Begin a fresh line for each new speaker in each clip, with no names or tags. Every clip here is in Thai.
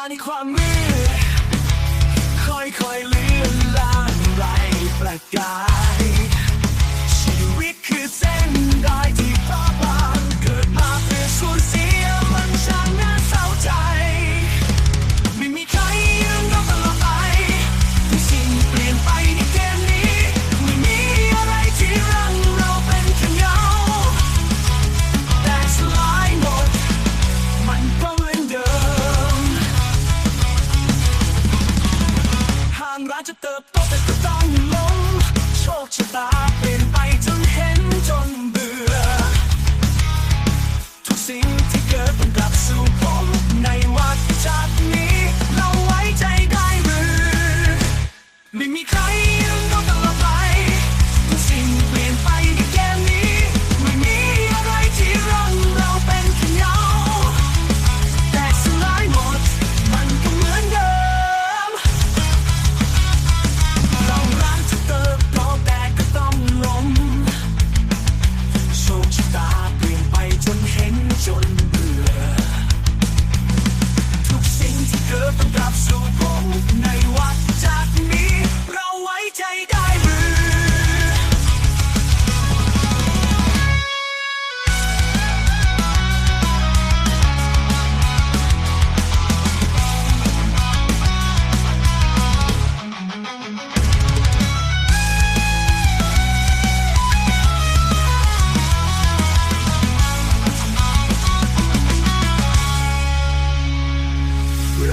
ลาในความมืดค่อยๆเลือนลา the bottom of the song, tortured by.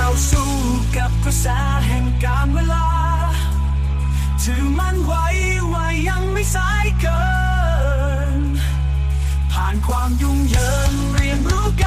เราสู้กับกระแสแห่งการเวลา ถือมันไว้ว่ายังไม่สายเกิน ผ่านความยุ่งเหยิงเรียนรู้กัน